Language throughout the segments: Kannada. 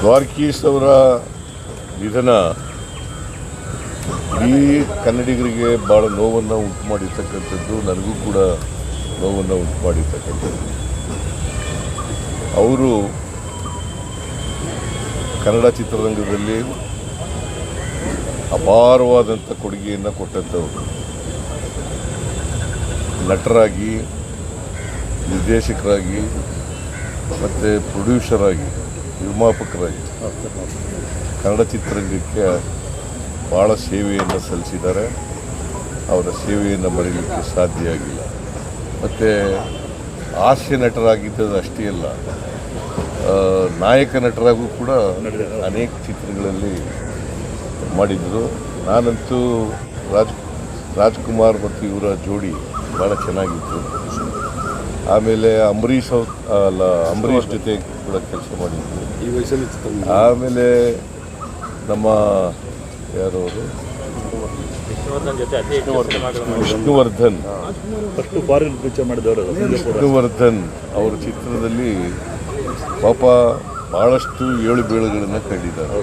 ದ್ವಾರಕೀಶ್ ಅವರ ನಿಧನ ಈ ಕನ್ನಡಿಗರಿಗೆ ಭಾಳ ನೋವನ್ನು ಉಂಟು ಮಾಡಿರ್ತಕ್ಕಂಥದ್ದು, ನನಗೂ ಕೂಡ ನೋವನ್ನು ಉಂಟು ಮಾಡಿರ್ತಕ್ಕಂಥದ್ದು. ಅವರು ಕನ್ನಡ ಚಿತ್ರರಂಗದಲ್ಲಿ ಅಪಾರವಾದಂಥ ಕೊಡುಗೆಯನ್ನು ಕೊಟ್ಟಂಥವ್ರು. ನಟರಾಗಿ, ನಿರ್ದೇಶಕರಾಗಿ ಮತ್ತು ಪ್ರೊಡ್ಯೂಸರ್ ಆಗಿ, ನಿರ್ಮಾಪಕರಾಗಿ. ಕನ್ನಡ ಚಿತ್ರರಂಗಕ್ಕೆ ಭಾಳ ಸೇವೆಯನ್ನು ಸಲ್ಲಿಸಿದ್ದಾರೆ. ಅವರ ಸೇವೆಯನ್ನು ಮರೀಲಿಕ್ಕೆ ಸಾಧ್ಯ ಆಗಿಲ್ಲ. ಮತ್ತು ಹಾಸ್ಯ ನಟರಾಗಿದ್ದದ್ದು ಅಷ್ಟೇ ಅಲ್ಲ ನಾಯಕ ನಟರಾಗೂ ಕೂಡ ಅನೇಕ ಚಿತ್ರಗಳಲ್ಲಿ ಮಾಡಿದ್ದರು. ನಾನಂತೂ ರಾಜ್, ರಾಜ್ಕುಮಾರ್ ಮತ್ತು ಇವರ ಜೋಡಿ ಭಾಳ ಚೆನ್ನಾಗಿತ್ತು. ಆಮೇಲೆ ಅಂಬರೀಷ್ ಅವ್ರ ಅಲ್ಲ ಅಂಬರೀಷ್ ಜೊತೆ ಕೂಡ ಕೆಲಸ ಮಾಡಿದ್ವಿ. ಈ ವಯಸ್ಸಲ್ಲಿ ಆಮೇಲೆ ನಮ್ಮ ಯಾರು ಅವರು? ವಿಷ್ಣುವರ್ಧನ್ ವಿಷ್ಣುವರ್ಧನ್. ಅವರ ಚಿತ್ರದಲ್ಲಿ ಪಾಪ ಭಾಳಷ್ಟು ಏಳು ಬೀಳುಗಳನ್ನು ಕಂಡಿದ್ದಾರೆ.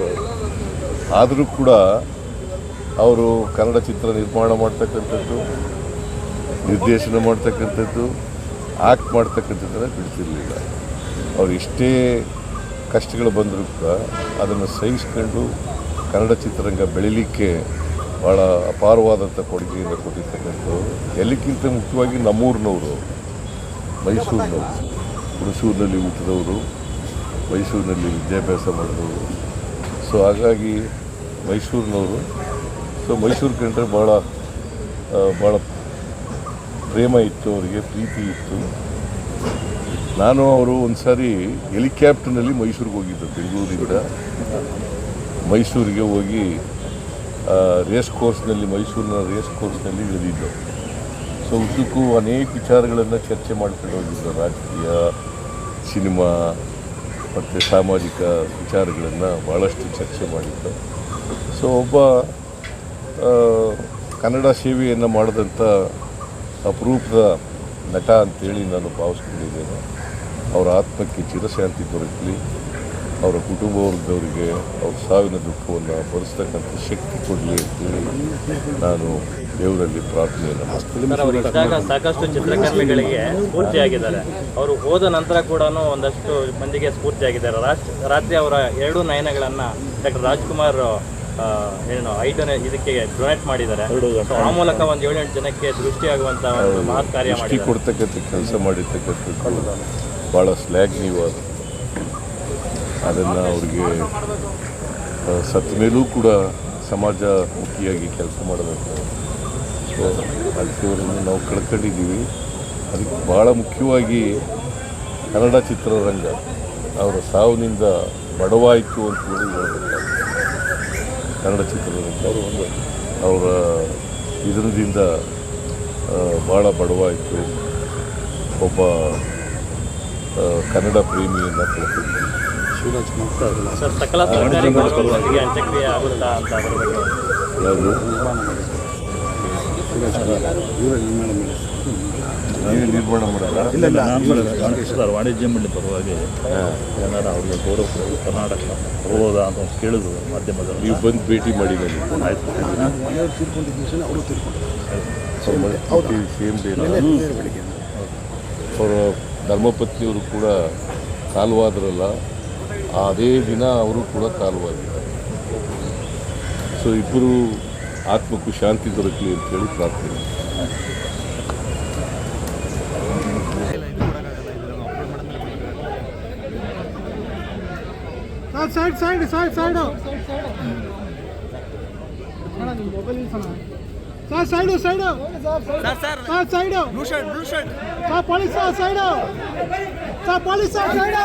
ಆದರೂ ಕೂಡ ಅವರು ಕನ್ನಡ ಚಿತ್ರ ನಿರ್ಮಾಣ ಮಾಡ್ತಕ್ಕಂಥದ್ದು ನಿರ್ದೇಶನ ಮಾಡ್ತಕ್ಕಂಥದ್ದು ಆ್ಯಕ್ಟ್ ಮಾಡ್ತಕ್ಕಂಥದ್ದನ್ನು ಬಿಡ್ತಿರ್ಲಿಲ್ಲ. ಅವ್ರು ಎಷ್ಟೇ ಕಷ್ಟಗಳು ಬಂದರೂ ಕೂಡ ಅದನ್ನು ಸಹಿಸ್ಕೊಂಡು ಕನ್ನಡ ಚಿತ್ರರಂಗ ಬೆಳಿಲಿಕ್ಕೆ ಭಾಳ ಅಪಾರವಾದಂಥ ಕೊಡುಗೆಯನ್ನು ಕೊಟ್ಟಿರ್ತಕ್ಕಂಥವ್ರು. ಎಲ್ಲಕ್ಕಿಂತ ಮುಖ್ಯವಾಗಿ ನಮ್ಮೂರಿನವರು, ಮೈಸೂರಿನವರು, ಹುಣಸೂರಿನಲ್ಲಿ ಹುಟ್ಟಿದವರು, ಮೈಸೂರಿನಲ್ಲಿ ವಿದ್ಯಾಭ್ಯಾಸ ಮಾಡಿದವರು. ಸೊ ಹಾಗಾಗಿ ಮೈಸೂರಿನವರು, ಸೊ ಮೈಸೂರು ಕಂಡ್ರೆ ಭಾಳ ಭಾಳ ಪ್ರೇಮ ಇತ್ತು ಅವರಿಗೆ ಪ್ರೀತಿ ಇತ್ತು. ನಾನು ಅವರು ಒಂದು ಸಾರಿ ಹೆಲಿಕ್ಯಾಪ್ಟರ್ನಲ್ಲಿ ಮೈಸೂರಿಗೆ ಹೋಗಿದ್ದೆ ಬೆಂಗಳೂರಿಂದ ಮೈಸೂರಿಗೆ ಹೋಗಿ ರೇಸ್ ಕೋರ್ಸ್ನಲ್ಲಿ, ಮೈಸೂರಿನ ರೇಸ್ ಕೋರ್ಸ್ನಲ್ಲಿ ಇಳಿದಿದ್ದು. ಸೊ, ಉದ್ದಕ್ಕೂ ಅನೇಕ ವಿಚಾರಗಳನ್ನು ಚರ್ಚೆ ಮಾಡ್ಕೊಂಡು ಹೋಗಿದ್ದರು ರಾಜಕೀಯ, ಸಿನಿಮಾ, ಮತ್ತು ಸಾಮಾಜಿಕ ವಿಚಾರಗಳನ್ನು ಭಾಳಷ್ಟು ಚರ್ಚೆ ಮಾಡಿದ್ದು. ಸೊ, ಒಬ್ಬ ಕನ್ನಡ ಸೇವೆಯನ್ನು ಮಾಡಿದಂಥ ಅಪರೂಪದ ನಟ ಅಂತೇಳಿ ನಾನು ಭಾವಿಸ್ಕೊಂಡಿದ್ದೇನೆ. ಅವರ ಆತ್ಮಕ್ಕೆ ಚಿರಶಾಂತಿ ದೊರಕಲಿ, ಅವರ ಕುಟುಂಬ ವರ್ಗದವರಿಗೆ ಅವ್ರ ಸಾವಿನ ದುಃಖವನ್ನು ಭರಿಸ್ತಕ್ಕಂಥ ಶಕ್ತಿ ಕೊಡಲಿ ಅಂತೇಳಿ ನಾನು ದೇವರಲ್ಲಿ ಪ್ರಾರ್ಥನೆಯನ್ನು ಸಾಕಷ್ಟು ಚಿತ್ರಕರ್ಮಿಗಳಿಗೆ ಸ್ಫೂರ್ತಿಯಾಗಿದ್ದಾರೆ. ಅವರು ಹೋದ ನಂತರ ಕೂಡ ಒಂದಷ್ಟು ಮಂದಿಗೆ ಸ್ಫೂರ್ತಿಯಾಗಿದ್ದಾರೆ. ರಾತ್ರಿ ಅವರ ಎರಡು ನಯನಗಳನ್ನು ಡಾಕ್ಟರ್ ರಾಜ್ಕುಮಾರ್ ಏನು ಐದನೇ ಇದಕ್ಕೆ ಡೊನೇಟ್ ಮಾಡಿದ್ದಾರೆ. ಆ ಮೂಲಕ ಒಂದು ಏಳೆಂಟು ಜನಕ್ಕೆ ದೃಷ್ಟಿಯಾಗುವಂತಹ ಒಂದು ಮಹತ್ ಕಾರ್ಯ ಕೊಡ್ತಕ್ಕಂಥ ಕೆಲಸ ಮಾಡಿರ್ತಕ್ಕಂಥದ್ದು. ಭಾಳ ಶ್ಲಾಘನೀಯವಾದ ಅದನ್ನು ಅವ್ರಿಗೆ ಆ, ಸತ್ತ ಮೇಲೂ ಕೂಡ ಸಮಾಜಮುಖಿಯಾಗಿ ಕೆಲಸ ಮಾಡಬೇಕು. ಸೊ ಅದಕ್ಕೆ ಅವರನ್ನು ನಾವು ಕಳ್ಕೊಂಡಿದ್ದೀವಿ. ಅದಕ್ಕೆ ಭಾಳ ಮುಖ್ಯವಾಗಿ ಕನ್ನಡ ಚಿತ್ರರಂಗ ಅವರ ಸಾವಿನಿಂದ ಬಡವಾಯಿತು ಅಂತೇಳಿ ಹೇಳ್ಬೇಕಾಗ್ತದೆ ಕನ್ನಡ ಚಿತ್ರದಲ್ಲಿ ಅವರು ಒಂದು ಅವರ ಇದರಿಂದ ಭಾಳ ಬಡವಾಯಿತು. ಒಬ್ಬ ಕನ್ನಡ ಪ್ರೇಮಿಯನ್ನು ಕಳ್ಕೊಂಡು ಶಿವರಾಜ್ ಕುಮಾರ್ ನಿರ್ಮಾಣ ಮಾಡಿದ್ರ ವಾಣಿಜ್ಯ ಮಂಡಳಿ ಪರವಾಗಿ ಏನಾರ ಅವ್ರಿಗೆ ಗೌರವ ಕರ್ನಾಟಕ ಹೋಗೋದ ಅಂತ ಒಂದು ಕೇಳಿದ್ರು ಮಾಧ್ಯಮದಲ್ಲಿ. ನೀವು ಬಂದು ಭೇಟಿ ಮಾಡಿ ಬನ್ನಿ ಆಯ್ತು. ಸೇಮ್ ಡೇ ಅವರ ಧರ್ಮಪತ್ನಿಯವರು ಕೂಡ ಕಾಲುವಾದ್ರಲ್ಲ ಅದೇ ದಿನ ಅವರು ಕೂಡ ಕಾಲವಾಗಿದ್ದಾರೆ ಸೊ ಇಬ್ಬರು ಆತ್ಮಕ್ಕೂ ಶಾಂತಿ ದೊರಕಲಿ ಅಂತೇಳಿ ಪ್ರಾರ್ಥನೆ side side side side sir side side sir side sir police sir side sir police sir side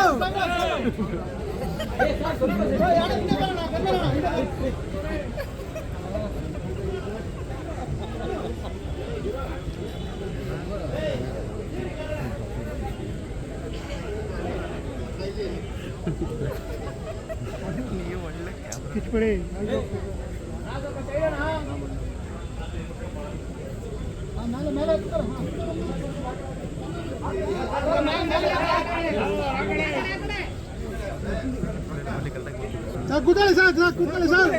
ಕಿಚ್ಬಿಡಿ ಹಾ. ಸರ್ ಕೂತ್ಕೊಳ್ಳಿ ಸರ್